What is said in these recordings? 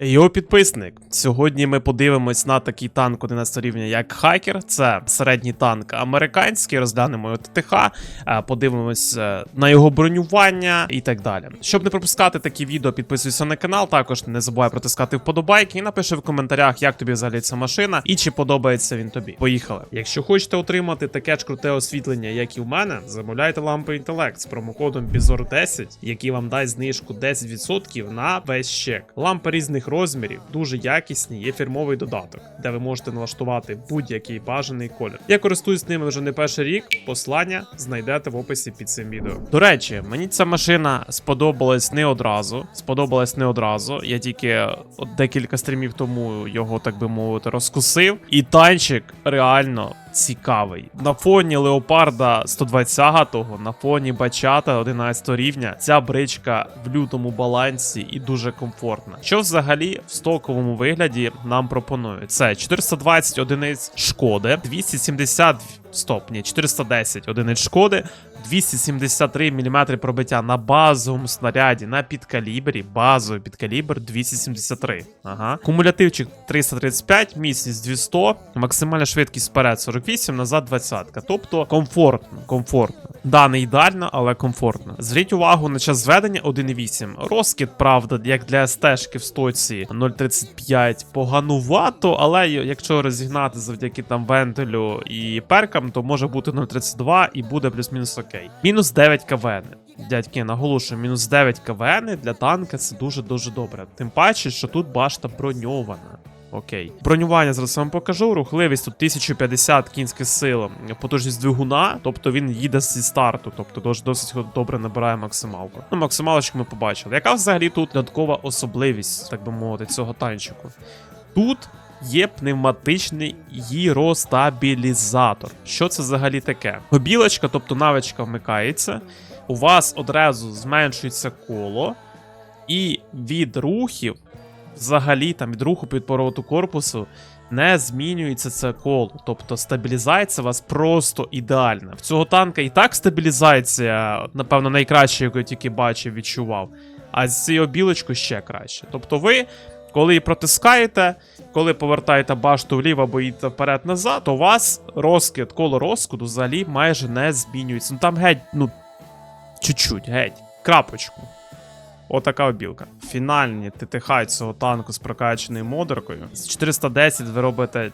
Його підписник. Сьогодні ми подивимось на такий танк 11 рівня, як Хакер. Це середній танк американський. Розглянемо його ТТХ, е, подивимось е, на його бронювання і так далі. Щоб не пропускати такі відео, підписуйся на канал. Також не забувай протискати вподобайки і напиши в коментарях, як тобі взагалі ця машина і чи подобається він тобі. Поїхали. Якщо хочете отримати таке ж круте освітлення, як і в мене, замовляйте лампи інтелект з промокодом BIZOR10, який вам дасть знижку 10% на весь чек. Лампи різних розмірів, дуже якісні, є фірмовий додаток, де ви можете налаштувати будь-який бажаний колір. Я користуюсь ними вже не перший рік. Послання знайдете в описі під цим відео. До речі, мені ця машина сподобалась не одразу. Сподобалась не одразу. Я тільки декілька стрімів тому його, так би мовити, розкусив. І танчик реально. Цікавий на фоні леопарда 120-го, на фоні бачата 11 рівня. Ця бричка в лютому балансі і дуже комфортна. Що взагалі в стоковому вигляді нам пропонують? Це 420 одиниць шкоди, 270 стоп, ні, 410 одиниць шкоди, 273 мм пробиття на базовому снаряді на підкалібрі. Базовий підкалібр 273. Ага. Кумулятивчик 335, міцність 200, максимальна швидкість вперед 48, назад 20. Тобто комфортно, комфортно. Да, не ідеально, але комфортно. Зверніть увагу на час зведення 1.8. Розкид, правда, як для стежки в стоці 0.35 поганувато, але якщо розігнати завдяки там вентилю і перкам, то може бути 0.32 і буде плюс-мінус окей. Мінус 9 КВН. Дядьки, наголошую, мінус 9 КВН для танка це дуже-дуже добре. Тим паче, що тут башта броньована. Окей. Бронювання зараз вам покажу. Рухливість тут 1050 кінських сил, потужність двигуна, тобто він їде зі старту, тобто досить добре набирає максималку. Ну, максималочку ми побачили. Яка взагалі тут додаткова особливість, так би мовити, цього танчику? Тут є пневматичний гіростабілізатор. Що це взагалі таке? Обілочка, тобто навичка вмикається, у вас одразу зменшується коло, і від рухів взагалі там від руху під повороту корпусу не змінюється це коло. Тобто стабілізація у вас просто ідеальна. В цього танка і так стабілізація, напевно, найкраща, яку я тільки бачив, відчував. А з цією білочкою ще краще. Тобто ви, коли її протискаєте, коли повертаєте башту вліво або їдете вперед-назад, у вас розкид, коло розкиду взагалі майже не змінюється. Ну там геть, ну, чуть-чуть, геть, крапочку. Отака обілка. Фінальні ТТХ цього танку з прокаченою модеркою. З 410 ви робите.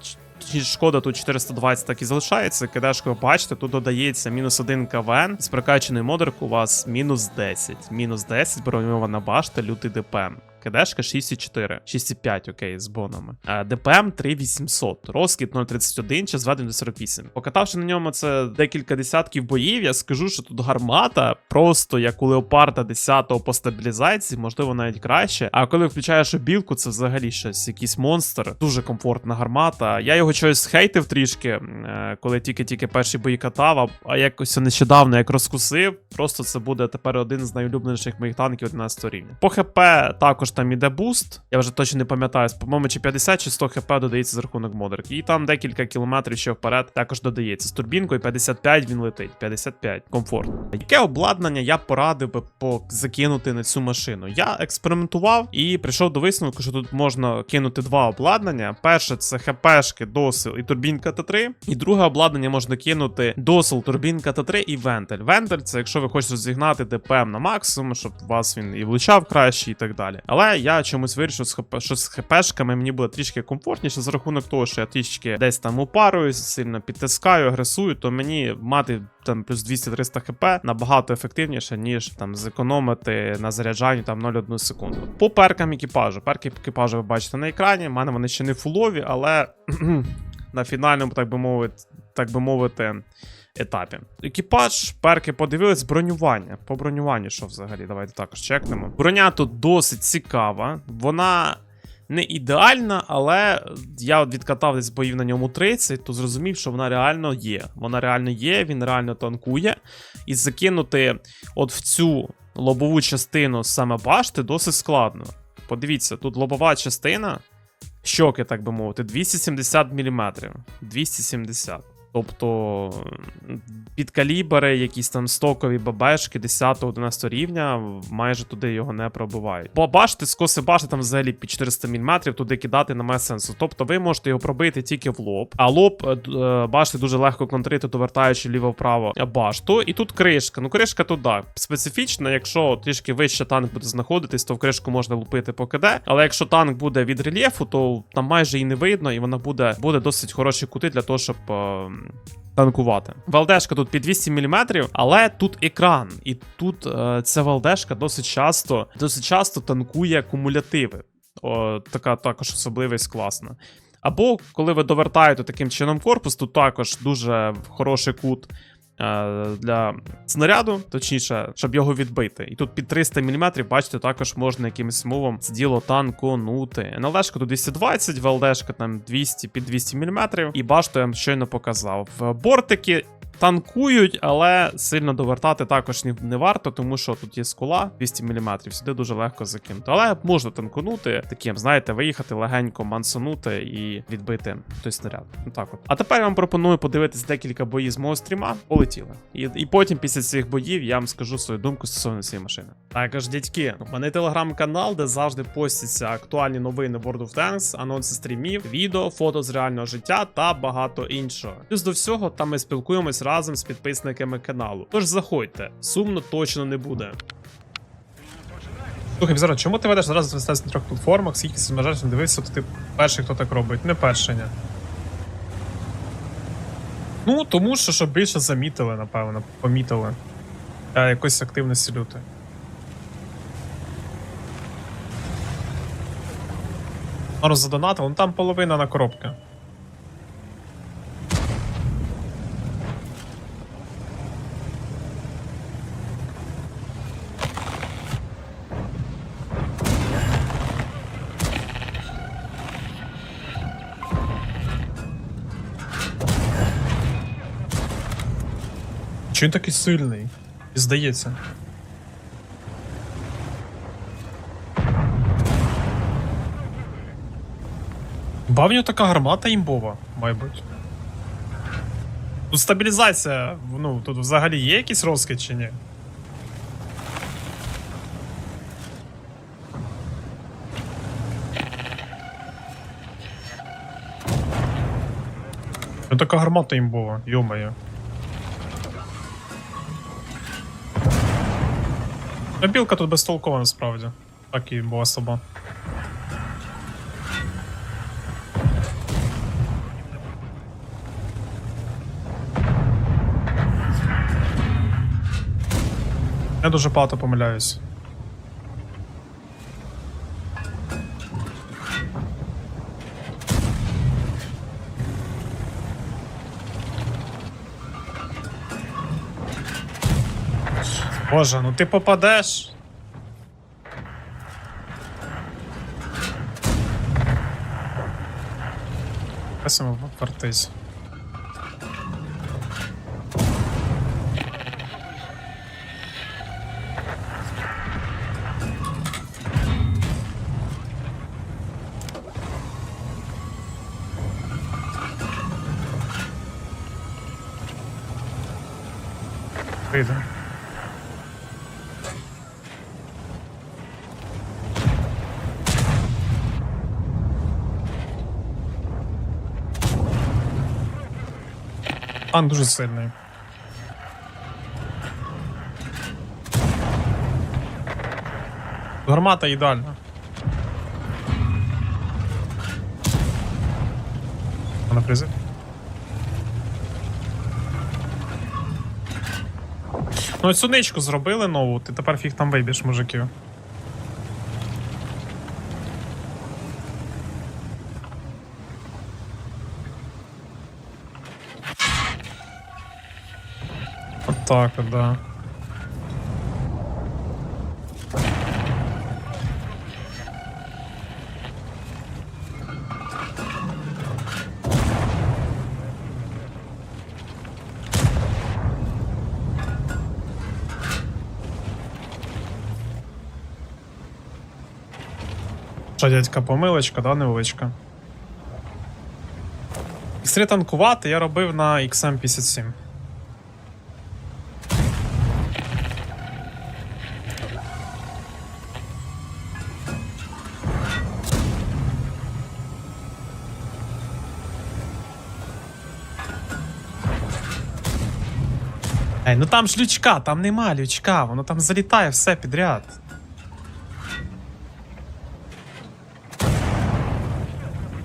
Шкода тут 420 так і залишається. Кидешко, бачите, тут додається мінус 1 КВН. З прокачаною модеркою у вас мінус 10. Мінус 10 броньована башта, лютий ДПМ. КДшка 6,4, 6,5, окей, з бонами. Е, ДПМ 3800, розкид 0,31, час зведення до 48. Покатавши на ньому це декілька десятків боїв, я скажу, що тут гармата просто як у Леопарда 10-го по стабілізації, можливо, навіть краще. А коли включаєш обілку, це взагалі щось, якийсь монстр. Дуже комфортна гармата. Я його чогось хейтив трішки, е, коли тільки-тільки перші бої катав, а якось нещодавно як розкусив. Просто це буде тепер один з найулюбленіших моїх танків 11 рівня. По ХП також там іде буст. Я вже точно не пам'ятаю, по-моєму, чи 50 чи 100 хп додається за рахунок модерки. І там декілька кілометрів ще вперед також додається. З турбінкою 55 він летить. 55. Комфортно. Яке обладнання я порадив би закинути на цю машину? Я експериментував і прийшов до висновку, що тут можна кинути два обладнання. Перше це ХПшки, досил і турбінка Т3. І друге обладнання можна кинути досил, турбінка Т3 і вентиль. Вентиль це якщо ви хочете розігнати ДПМ на максимум, щоб вас він і влучав краще, і так далі. Але я чомусь вирішив, що з ХПшками мені буде трішки комфортніше за рахунок того, що я трішки десь там упаруюсь, сильно підтискаю, агресую, то мені мати там плюс 200-300 хп набагато ефективніше, ніж там зекономити на заряджанні там 0,1 секунду. По перкам екіпажу. Перки екіпажу ви бачите на екрані. У мене вони ще не фулові, але на фінальному, так би мовити, так би мовити. Етапі. Екіпаж, перки подивились, бронювання. По бронюванню, що взагалі, давайте також чекнемо. Броня тут досить цікава. Вона не ідеальна, але я відкатав десь боїв на ньому 30, то зрозумів, що вона реально є. Вона реально є, він реально танкує. І закинути от в цю лобову частину саме башти досить складно. Подивіться, тут лобова частина, щоки, так би мовити, 270 мм. 270. Тобто м, підкалібери, якісь там стокові бабешки 10-11 рівня, майже туди його не пробивають. Бо башти, скоси башти там взагалі під 400 мм, туди кидати немає сенсу. Тобто ви можете його пробити тільки в лоб, а лоб е, е, башти дуже легко контрити, довертаючи ліво-вправо башту. І тут кришка. Ну, кришка тут да, специфічна. Якщо трішки вище танк буде знаходитись, то в кришку можна лупити по КД. Але якщо танк буде від рельєфу, то там майже і не видно, і вона буде, буде досить хороші кути для того, щоб. Танкувати. Валдешка тут під 200 мм, але тут екран. І тут е, ця валдешка досить часто, досить часто танкує кумулятиви. О, така також особливість класна. Або коли ви довертаєте таким чином корпус, тут також дуже хороший кут для снаряду, точніше, щоб його відбити. І тут під 300 мм, бачите, також можна якимось мовом це діло танконути. НЛДшка тут 220, ВЛДшка там 200 під 200 мм, і башту я вам щойно показав. В Бортики танкують, але сильно довертати також не, варто, тому що тут є скула 200 мм, сюди дуже легко закинути. Але можна танкунути, таким, знаєте, виїхати легенько, мансонути і відбити той снаряд. Ну так от. А тепер я вам пропоную подивитись декілька боїв з мого стріма. Полетіли. І, і потім, після цих боїв, я вам скажу свою думку стосовно цієї машини. Також, дядьки, у мене телеграм-канал, де завжди постяться актуальні новини World of Tanks, анонси стрімів, відео, фото з реального життя та багато іншого. Плюс до всього, там ми спілкуємось разом з підписниками каналу. Тож заходьте, сумно точно не буде. Слухай, Бізаро, чому ти ведеш зараз звестись на трьох платформах, скільки змежеш не дивився, то ти перший, хто так робить, не перший, ні. Ну, тому що, щоб більше замітили, напевно, помітили. Е, якоїсь активності лютої. Зараз задонатив, ну там половина на коробки. Чи він такий сильний? І здається. Ба в нього така гармата імбова, мабуть. Тут стабілізація, ну, тут взагалі є якийсь розкид чи ні? Ну така гармата імбова, йомає. Ну, білка тут безтолкова насправді. Так і була соба. Я дуже багато помиляюсь. Боже, ну ти попадеш. Просимо вертись. Вийде. Танк дуже сильний. Гармата ідеальна. Вона призив. Ну, цю ничку зробили нову, ти тепер фіг там вибіж, мужиків. Так, да. Що, дядька, помилочка, да, невеличка? X3 танкувати я робив на XM57. Ей, ну там ж лючка, там нема лючка, воно там залітає все підряд.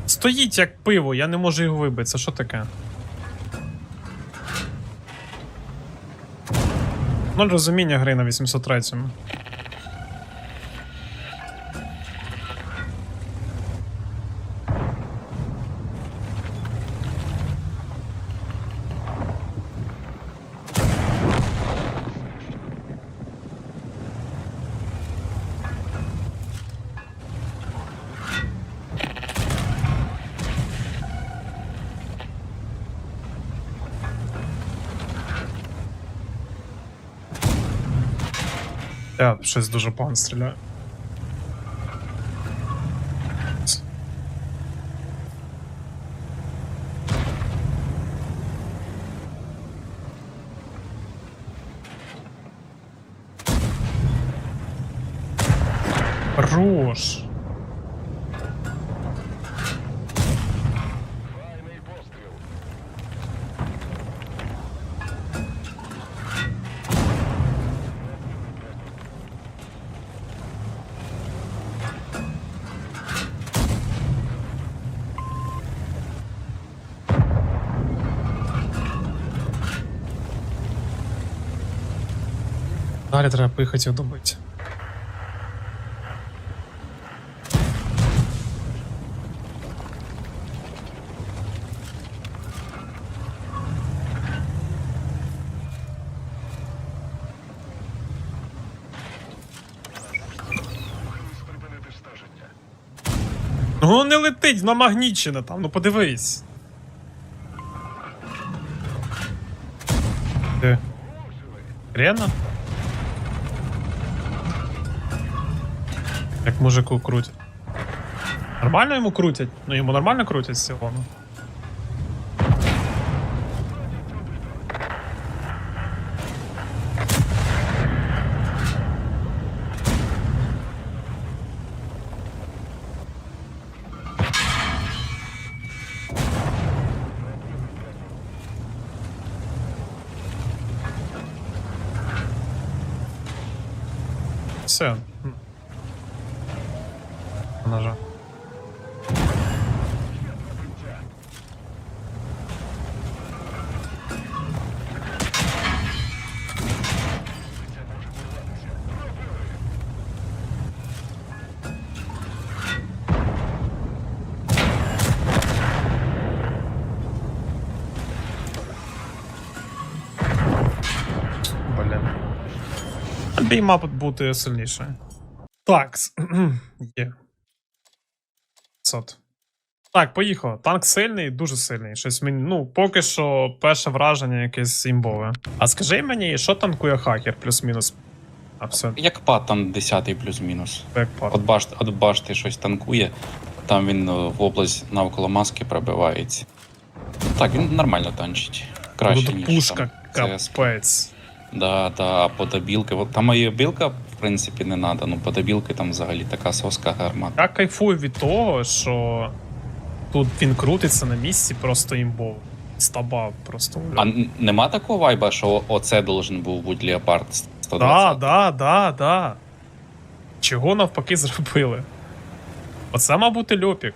Стоїть як пиво, я не можу його вибити. Це що таке? Ноль розуміння гри на 803-му. Я щось дуже погано стріляю. Хорош. Далі треба поїхати добити. Ну не летить, намагнічене там, ну подивись. Де? Рена? Як мужику крутять. Нормально йому крутять? Ну йому нормально крутять з цього. Бій, мабуть, бути сильнішою. Так. Є. 500. Так, поїхав. Танк сильний, дуже сильний. Щось мені. Ну, поки що перше враження якесь імбове. А скажи мені, що танкує хакер, плюс-мінус. А все, Як пат там 10 плюс-мінус. От башти, от башти щось танкує, там він ну, в область навколо маски пробивається. Так, він нормально танчить. Краще, ніж пушка, там, капець. Да, да, а подобілки. От там і білка, в принципі, не треба. Ну, подобілки там взагалі така соска гармата. Я кайфую від того, що тут він крутиться на місці просто імбово. Стаба просто. А нема такого вайба, що оце должен був бути Леопард 120? Да, да, да, да. Чого навпаки зробили? Оце, мабуть, льопік.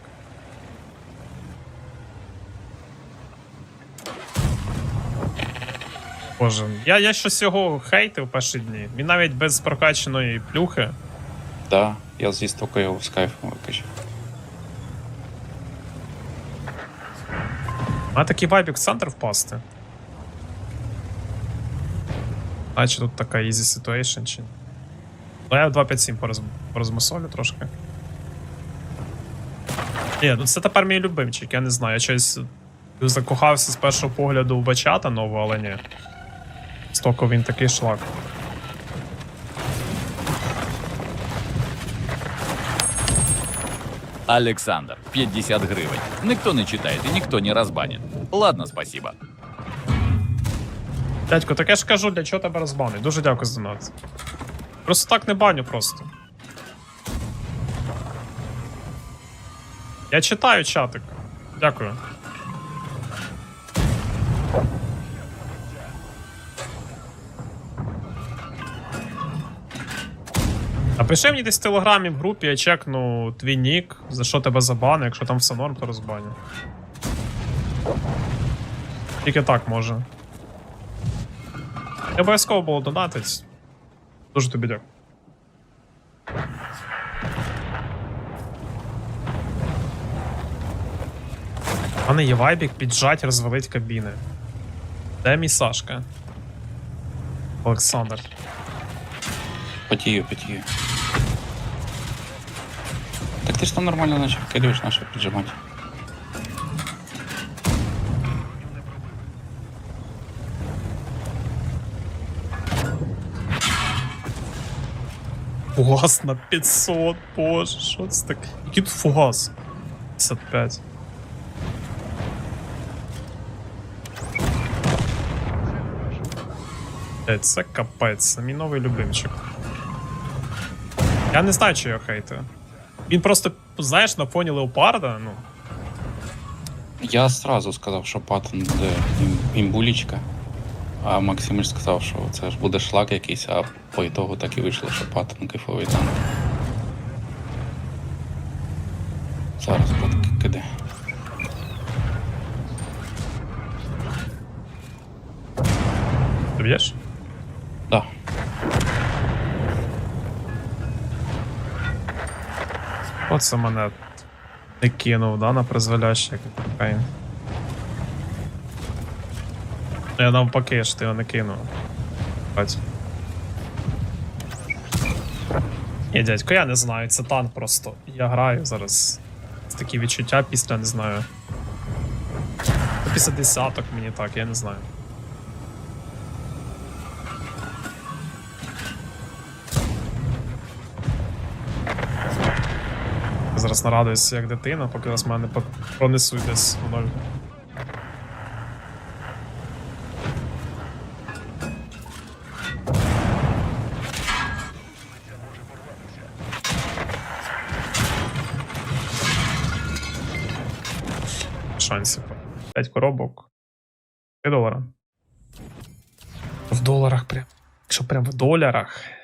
Боже, я, я щось його хейтив перші дні. Він навіть без прокачаної плюхи. Да, я зі стока його з кайфом викачав. А такий вайбік в центр впасти. А чи тут така easy situation, чи? Ну я 257 пороз... порозмусолю трошки. Ні, ну це тепер мій любимчик, я не знаю. Я щось закохався з першого погляду в бачата нового, але ні. Стоко він такий шлак. Александр, 50 гривен. Никто не читает и никто не разбанит. Ладно, спасибо. Дядько, так я ж кажу, для чого тебе розбанить. Дуже дякую за донат. Просто так не баню просто. Я читаю чатик. Дякую. Напиши мені десь в телеграмі в групі, я чекну твій нік, за що тебе забаню, якщо там все норм, то розбаню. Тільки так може. Не обов'язково було донатить. Дуже тобі дякую. У мене є вайбік піджать, розвалить кабіни. Де мій Сашка? Олександр. Потію, потію. Так ти ж там нормально наче вкидуєш наше піджимати. Фугас на 500, боже, що це таке? Який тут фугас? 55. Е, Це капець, це мій новий любимчик. Я не знаю, чи його хейтив. Він просто, знаєш, на фоні леопарда, ну. Я сразу сказав, що паттон буде ім- імбулічка. А Максимич сказав, що це ж буде шлак якийсь, а по ітогу так і вийшло, що паттон кайфовий там. Зараз киде. Ти б'єш? Оце мене не кинув, да, на призволяще, як кокаїн. Я навпаки, що ти його не кинув. Бать. Ні, дядько, я не знаю, це танк просто. Я граю зараз. Це такі відчуття після не знаю. Після десяток мені так, я не знаю. Я зараз нарадуюсь як дитина, поки зараз мене пронесуть десь в ноль. Шансів. 5 коробок. 3 долара. В доларах прям. Якщо прям в доларах.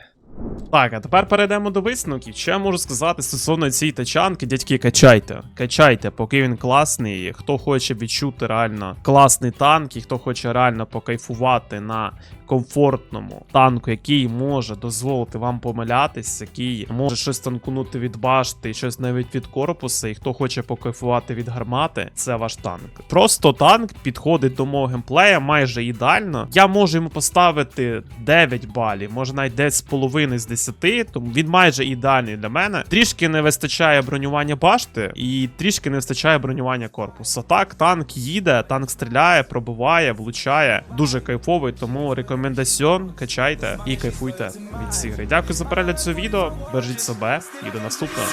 Так, а тепер перейдемо до висновків. Що я можу сказати стосовно цієї тачанки, дядьки, качайте. Качайте, поки він класний. Хто хоче відчути реально класний танк, і хто хоче реально покайфувати на комфортному танку, який може дозволити вам помилятись, який може щось танкунути від башти, щось навіть від корпуса, і хто хоче покайфувати від гармати, це ваш танк. Просто танк підходить до мого геймплея майже ідеально. Я можу йому поставити 9 балів, може навіть 9,5 з 10, тому він майже ідеальний для мене. Трішки не вистачає бронювання башти, і трішки не вистачає бронювання корпусу. Так, танк їде, танк стріляє, пробуває, влучає. Дуже кайфовий, тому рекомендаціон качайте і кайфуйте від цієї. Дякую за перегляд цього відео. Бережіть себе і до наступного.